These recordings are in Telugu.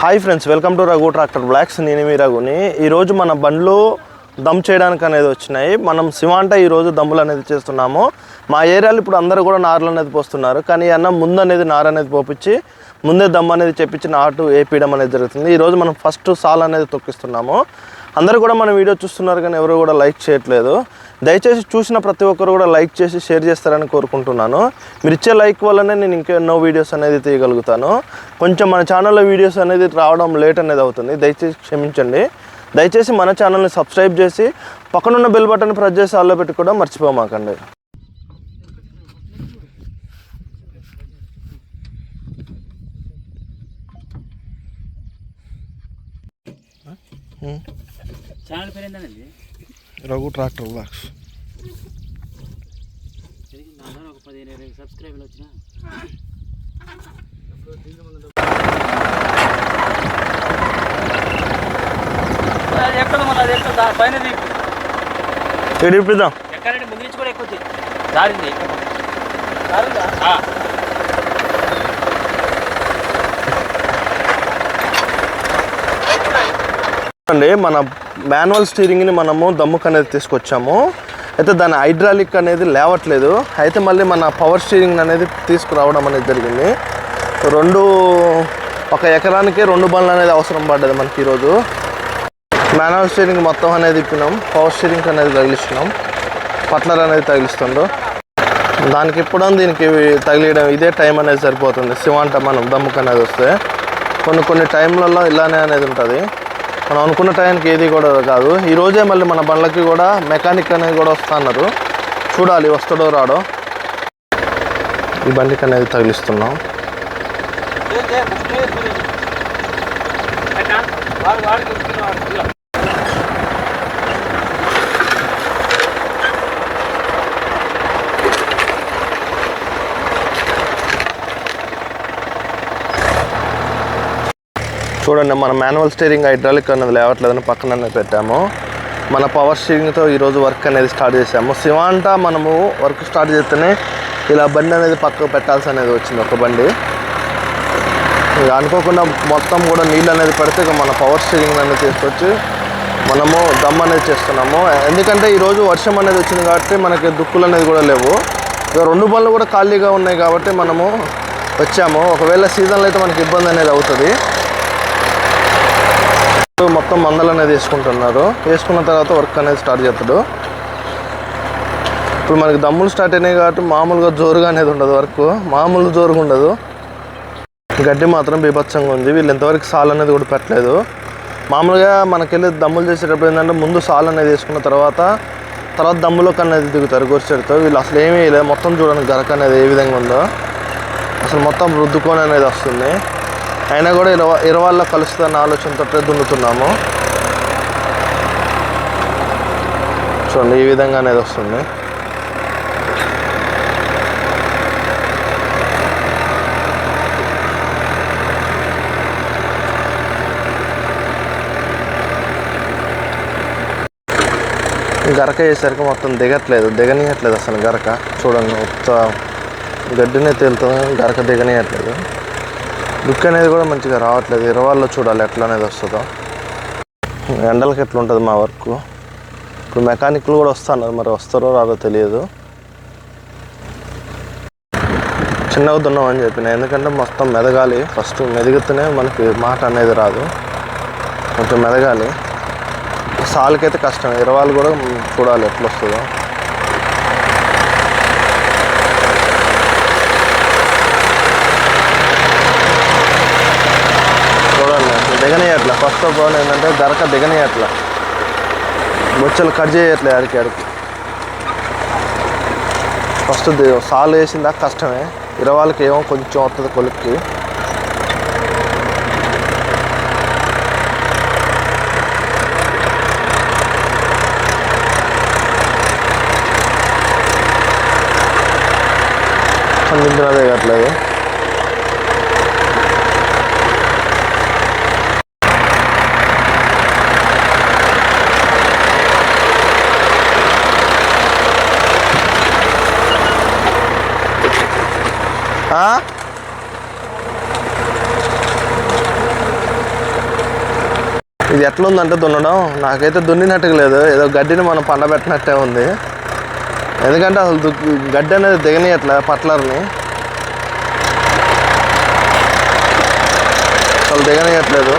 Hi friends welcome to Raghu tractor vlogs నేను మీ రఘుని. ఈరోజు మన బండ్లు దమ్ చేయడానికి అనేది వచ్చినాయి. మనం సివాంట ఈరోజు దమ్ములు అనేది చేస్తున్నాము. మా ఏరియాలో ఇప్పుడు అందరూ కూడా నార్లు అనేది పోస్తున్నారు. కానీ అన్న ముందు అనేది నార అనేది పోపించి ముందే దమ్ అనేది చెప్పించి నాటు వేపీయడం అనేది జరుగుతుంది. ఈరోజు మనం ఫస్ట్ సాల్ అనేది తొక్కిస్తున్నాము. అందరూ కూడా మన వీడియో చూస్తున్నారు కానీ ఎవరు కూడా లైక్ చేయట్లేదు. దయచేసి చూసిన ప్రతి ఒక్కరు కూడా లైక్ చేసి షేర్ చేస్తారని కోరుకుంటున్నాను. మీరు ఇచ్చే లైక్ వల్లనే నేను ఇంకా ఎన్నో వీడియోస్ అనేది తీయగలుగుతాను. కొంచెం మన ఛానల్లో వీడియోస్ అనేది రావడం లేట్ అనేది అవుతుంది. దయచేసి క్షమించండి. దయచేసి మన ఛానల్ని సబ్స్క్రైబ్ చేసి పక్కనున్న బెల్ బటన్ ప్రెస్ చేసి ఆల్లో పెట్టి కూడా మర్చిపోమాకండి. ఛానల్ పేరు ఏంటండి రఘు ట్రాక్టర్ బాక్స్ ఒక పదిహేను ఇరవై సబ్స్క్రైబర్లు వచ్చినా ఇడిపిద్దాం ఎక్కడంటే ముందు నుంచి కూడా ఎక్కువ దారింది. అండి మన మాన్యువల్ స్టీరింగ్ని మనము దమ్ముకు అనేది తీసుకొచ్చాము. అయితే దాని హైడ్రాలిక్ అనేది లేవట్లేదు. అయితే మళ్ళీ మన పవర్ స్టీరింగ్ అనేది తీసుకురావడం అనేది జరిగింది. రెండు ఒక ఎకరానికి రెండు బండ్లు అనేది అవసరం పడ్డది మనకి ఈరోజు. మాన్యువల్ స్టీరింగ్ మొత్తం అనేది ఇప్పినాం. పవర్ స్టీరింగ్ అనేది తగిలిస్తున్నాం. పట్లర్ అనేది తగిలిస్తుండ్రు దానికి ఇప్పుడు దీనికి తగిలియడం ఇదే టైం అనేది సరిపోతుంది. సివాంట మనం దమ్ముకు అనేది వస్తే. కొన్ని కొన్ని టైంలలో ఇలానే అనేది ఉంటుంది. మనం అనుకున్న టైంకి ఏది కూడా కాదు. ఈ రోజే మళ్ళీ మన బండ్లకి కూడా మెకానిక్ అనేది కూడా వస్తున్నారు చూడాలి వస్తాడో రాడో ఈ బండికి అనేది తగిలిస్తున్నాం. చూడండి మన మాన్యువల్ స్టీరింగ్ హైడ్రాలిక్ అనేది లేవట్లేదని పక్కన పెట్టాము. మన పవర్ స్టీరింగ్తో ఈరోజు వర్క్ అనేది స్టార్ట్ చేసాము సివాంటా మనము వర్క్ స్టార్ట్ చేస్తేనే ఇలా బండి అనేది పక్కకు పెట్టాల్సి అనేది వచ్చింది ఒక బండి. ఇక అనుకోకుండా మొత్తం కూడా నీళ్ళు అనేది పెడితే ఇక మన పవర్ స్టీరింగ్ అనేది తీసుకొచ్చి మనము దమ్ అనేది చేస్తున్నాము. ఎందుకంటే ఈరోజు వర్షం అనేది వచ్చింది కాబట్టి మనకి దుక్కులు అనేది కూడా లేవు. ఇక రెండు బండ్లు కూడా ఖాళీగా ఉన్నాయి కాబట్టి మనము వచ్చాము. ఒకవేళ సీజన్లో అయితే మనకి ఇబ్బంది అనేది అవుతుంది. మొత్తం మందలు అనేది వేసుకుంటున్నారు వేసుకున్న తర్వాత వర్క్ అనేది స్టార్ట్ చేస్తాడు. ఇప్పుడు మనకి దమ్ములు స్టార్ట్ అయినాయి కాబట్టి మామూలుగా జోరుగా అనేది ఉండదు వర్క్. మామూలు జోరుగా ఉండదు. గడ్డి మాత్రం బీభత్సంగా ఉంది. వీళ్ళు ఇంతవరకు సాల్ అనేది కూడా పెట్టలేదు. మామూలుగా మనకెళ్ళి దమ్ములు చేసేటప్పుడు ఏంటంటే ముందు సాల్ అనేది వేసుకున్న తర్వాత తర్వాత దమ్ములోకి అనేది దిగుతారు గొరిచెడుతో వీళ్ళు అసలు ఏమీ లేదు మొత్తం చూడండి గరక అనేది ఏ విధంగా ఉందో. అసలు మొత్తం రుద్దుకొని అనేది వస్తుంది. అయినా కూడా ఇరవ ఇరవాళ్ళ కలుస్తుందన్న ఆలోచనతో దున్నుతున్నాము. చూడండి ఈ విధంగా అనేది వస్తుంది. గరక వేసరికి మొత్తం దిగట్లేదు దిగనీయట్లేదు అసలు గరక. చూడండి మొత్తం గడ్డినే తేలుతుంది గరక దిగనీయట్లేదు. లుక్ అనేది కూడా మంచిగా రావట్లేదు. ఇరవాల్లో చూడాలి ఎట్లా అనేది వస్తుందో. ఎండలకి ఎట్లా ఉంటుంది మా వర్క్? ఇప్పుడు మెకానిక్లు కూడా వస్తున్నారు. మరి వస్తారో రాదో తెలియదు. చిన్నగా దున్నాం అని చెప్పిన. ఎందుకంటే మొత్తం మెదగాలి. ఫస్ట్ మెదిగితేనే మనకి మాట అనేది రాదు. కొంచెం మెదగాలి. సాల్కైతే కష్టం ఇరవాళ్ళు కూడా చూడాలి ఎట్లా వస్తుందో చూడండి అసలు దిగనీయట్లే ఫస్ట్ ఆఫ్ ఆల్ ఏంటంటే గరక దిగనీయట్లే బొచ్చలు కట్ చేయట్లే అడికి అడికి. ఫస్ట్ సాల్ వేసిందా కష్టమే. ఇరవాళ్ళకి ఏమో కొంచెం వస్తుంది కొలిక్కి. సందిగ్ధన దిగట్లేదు ఎట్లుందంటే దున్నడం నాకైతే దున్నినట్టుగా లేదు. ఏదో గడ్డిని మనం పండబెట్టినట్టే ఉంది. ఎందుకంటే అసలు దు- గడ్డి అనేది దిగనియట్లే పట్లర్ని. అసలు దిగనియట్లేదు.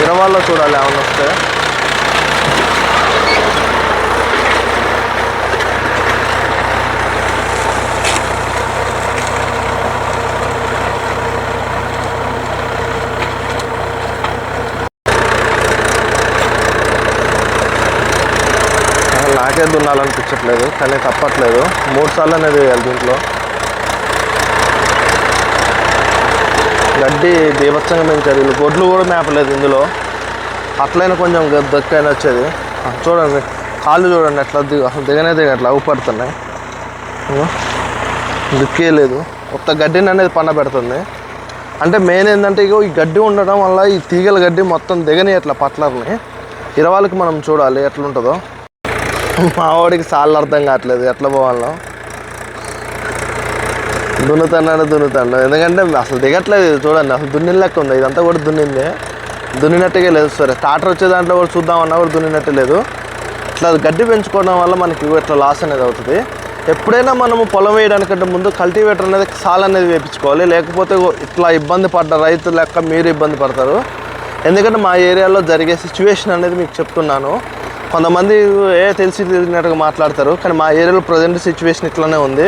తినవాళ్ళలో చూడాలి ఏమన్నా వస్తే. నాకే దున్నాలనిపించట్లేదు కానీ తప్పట్లేదు. మూడు సార్లు అనేది వేయాలి దీంట్లో. గడ్డి బీభత్సంగా పెంచారు వీళ్ళు గొడ్లు కూడా మేపలేదు ఇందులో. అట్లయినా కొంచెం గ- దక్కైనా వచ్చేది. చూడండి. కాళ్ళు చూడండి ఎట్లా దిగ అసలు దిగనే దిగట్లా ఊపడుతున్నాయి. దిక్కే లేదు. కొత్త గడ్డిని అనేది పండ పెడుతుంది. అంటే మెయిన్ ఏంటంటే ఇగో ఈ గడ్డి ఉండడం వల్ల ఈ తీగల గడ్డి మొత్తం దిగని అట్లా పట్లర్ని. ఇరవాళ్ళకి మనం చూడాలి ఎట్లుంటుందో. మా వాడికి సార్లు అర్థం కావట్లేదు. ఎట్లా పోవాలో. దున్నుతున్నాడు దున్నుతాడు ఎందుకంటే అసలు దిగట్లేదు ఇది చూడండి. అసలు దున్నిన లెక్క ఉంది. ఇదంతా కూడా దున్నింది. దున్నినట్టుగా లేదు సరే స్టార్టర్ వచ్చే దాంట్లో కూడా చూద్దామన్నా కూడా దున్నినట్టు లేదు. ఇట్లా గడ్డి పెంచుకోవడం వల్ల మనకి ఇట్లా లాస్ అనేది అవుతుంది. ఎప్పుడైనా మనము పొలం వేయడానికంటే ముందు కల్టివేటర్ అనేది సాల్ అనేది వేయించుకోవాలి లేకపోతే ఇట్లా ఇబ్బంది పడ్డ రైతు లెక్క మీరు ఇబ్బంది పడతారు. ఎందుకంటే మా ఏరియాలో జరిగే సిచ్యువేషన్ అనేది మీకు చెప్తున్నాను. కొంతమంది ఏ తెలిసి తెలిసినట్టుగా మాట్లాడతారు కానీ మా ఏరియాలో ప్రజెంట్ సిచ్యువేషన్ ఇట్లానే ఉంది.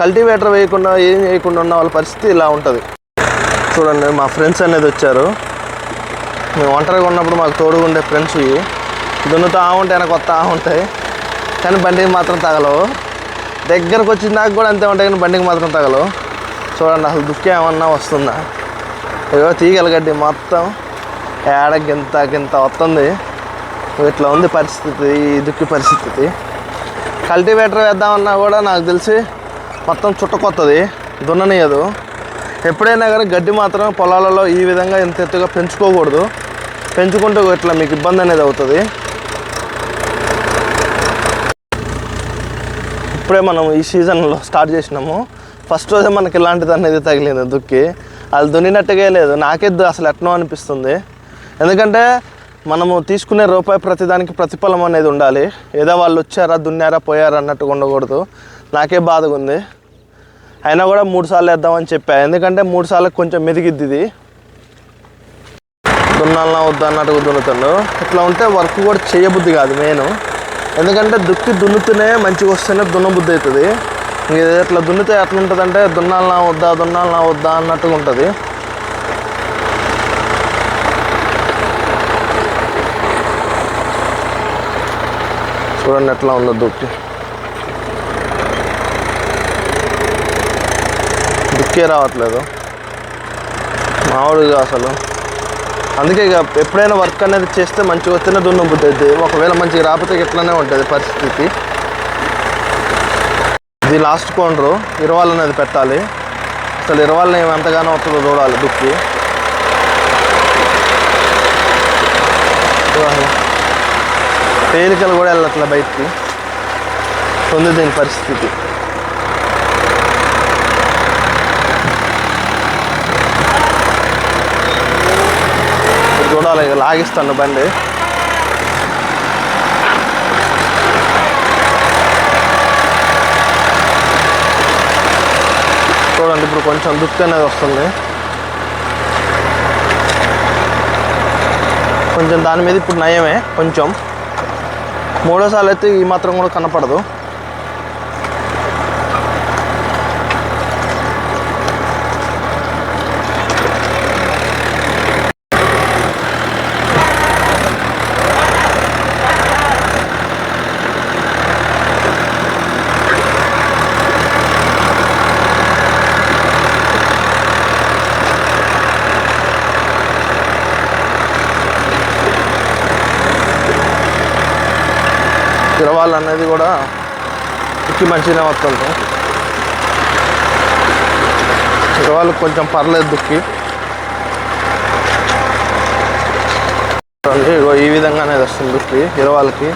కల్టివేటర్ వేయకుండా ఏం వేయకుండా ఉన్న వాళ్ళ పరిస్థితి ఇలా ఉంటుంది. చూడండి మా ఫ్రెండ్స్ అనేది వచ్చారు. మేము ఒంటరిగా ఉన్నప్పుడు మాకు తోడుగా ఉండే ఫ్రెండ్స్ ఇవి. దున్నుతా ఉంటే వెనక వస్తా ఉంటాయి కానీ బండికి మాత్రం తగలవు. దగ్గరకు వచ్చిన దాకా కూడా అంతే ఉంటాయి కానీ బండికి మాత్రం తగలవు. చూడండి అసలు దుక్కి ఏమన్నా వస్తుందా? ఏదో తీగల గడ్డి మొత్తం ఏడ గింత గింత వస్తుంది. ఇట్లా ఉంది పరిస్థితి ఈ దుక్కి పరిస్థితి. కల్టివేటర్ వేద్దామన్నా కూడా నాకు తెలిసి మొత్తం చుట్టకొత్తది దున్ననీయదు. ఎప్పుడైనా కానీ గడ్డి మాత్రం పొలాలలో ఈ విధంగా ఇంత ఎత్తుగా పెంచుకోకూడదు. పెంచుకుంటే ఇట్లా మీకు ఇబ్బంది అనేది అవుతుంది. ఇప్పుడే మనం ఈ సీజన్లో స్టార్ట్ చేసినాము. ఫస్ట్ రోజే మనకి ఇలాంటిది అనేది తగిలింది దుక్కి. అది దున్నినట్టుగా లేదు. నాకే అసలు ఎట్నో అనిపిస్తుంది. ఎందుకంటే మనము తీసుకునే రూపాయి ప్రతిదానికి ప్రతిఫలం అనేది ఉండాలి. ఏదో వాళ్ళు వచ్చారా దున్నారా పోయారా అన్నట్టుగా ఉండకూడదు. నాకే బాధగా ఉంది అయినా కూడా మూడు సార్లు వేద్దామని చెప్పా. ఎందుకంటే మూడు సార్లకు కొంచెం మెదిగిద్ది ఇది. దున్నాలన్నా వద్దా అన్నట్టుగా దున్నుతాడు. ఇట్లా ఉంటే వర్క్ కూడా చేయబుద్ధి కాదు మెయిన్ ఎందుకంటే దుక్కి దున్నుతూనే మంచిగా వస్తేనే దున్నబుద్ధి అవుతుంది. ఇట్లా దున్నితే ఎట్లా ఉంటుంది అంటే దున్నాలన్నా వద్దా దున్నాలన్నా వద్దా అన్నట్టుగా ఉంటుంది. చూడండి ఎట్లా ఉందో దుక్కి. దుక్కే రావట్లేదు. మామూలుగా అసలు. అందుకే ఇక ఎప్పుడైనా వర్క్ అనేది చేస్తే మంచిగా వస్తేనే దున్నం బుద్ధి. ఒకవేళ మంచిగా రాకపోతే ఇట్లానే ఉంటుంది పరిస్థితి. ఇది లాస్ట్ కోనరు ఇరవాళ్ళు అనేది పెట్టాలి. అసలు ఇరవాళ్ళని ఎంతగానో వస్తుందో చూడాలి దుక్కి. తేలికలు కూడా వెళ్ళట్లే బయటికి. ఉంది దీని పరిస్థితి. చూడాలి లాగిస్తాను బండి. చూడండి ఇప్పుడు కొంచెం దుక్కు అనేది వస్తుంది. కొంచెం దాని మీద ఇప్పుడు నయమే కొంచెం. మూడోసార్లు అయితే ఈ మాత్రం కూడా కనపడదు. తిరవాలి అనేది కూడా దుక్కి మంచిగానే వస్తుంది. తిరవాలి కొంచెం పర్లేదు దుక్కి ఇగో ఈ విధంగా అనేది వస్తుంది దుక్కి ఇరవాళ్ళకి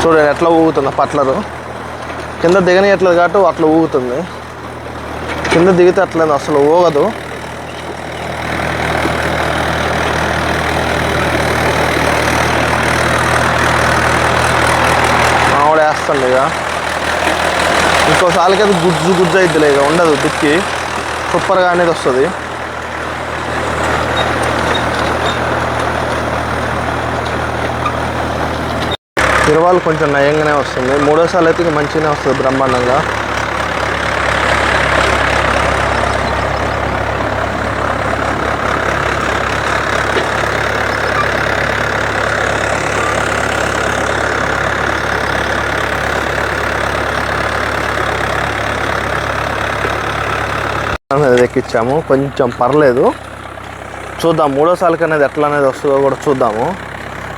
చూడండి ఎట్లా ఊగుతుంది పట్లరు. కింద దిగనియట్లేదు కాబట్టి అట్లా ఊగుతుంది. కింద దిగితే అట్లేదు అసలు ఊగదు. వస్తుంది ఇక. ఇంకోసారికి అది గుజ్జు గుజ్జు అవుతుంది ఇక ఉండదు దుక్కి సూపర్గా అనేది వస్తుంది. తిరువాలు కొంచెం నయంగానే వస్తుంది. మూడోసార్లు అయితే ఇక మంచిగానే వస్తుంది బ్రహ్మాండంగా. అనేది ఎక్కించాము కొంచెం పర్లేదు. చూద్దాం మూడోసారికి అనేది ఎట్లా అనేది వస్తుందో కూడా చూద్దాము.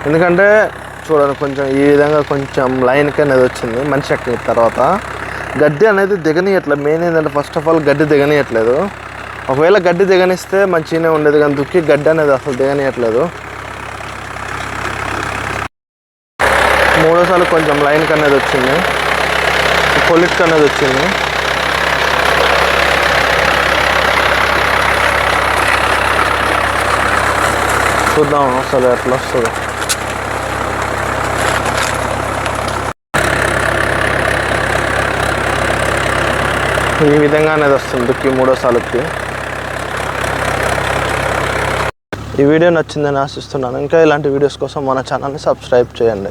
ఎందుకంటే చూడండి కొంచెం ఈ విధంగా కొంచెం లైన్కి అనేది వచ్చింది. మనిషి ఎక్కిన తర్వాత గడ్డి అనేది దిగనీయట్లేదు. మెయిన్ ఏంటంటే ఫస్ట్ ఆఫ్ ఆల్ గడ్డి దిగనీయట్లేదు. ఒకవేళ గడ్డి దిగనిస్తే మంచిగానే ఉండేది కానీ దుక్కి గడ్డి అనేది అసలు దిగనీయట్లేదు. మూడోసార్లు కొంచెం లైన్కి అనేది వచ్చింది. పొలిట్కి అనేది వచ్చింది. చూద్దాం అసలు ఎట్లా వస్తుందో. ఈ విధంగా అనేది వస్తుంది దుక్కి మూడో సాలుకి ఈ వీడియో నచ్చిందని ఆశిస్తున్నాను. ఇంకా ఇలాంటి వీడియోస్ కోసం మన ఛానల్ని సబ్స్క్రైబ్ చేయండి.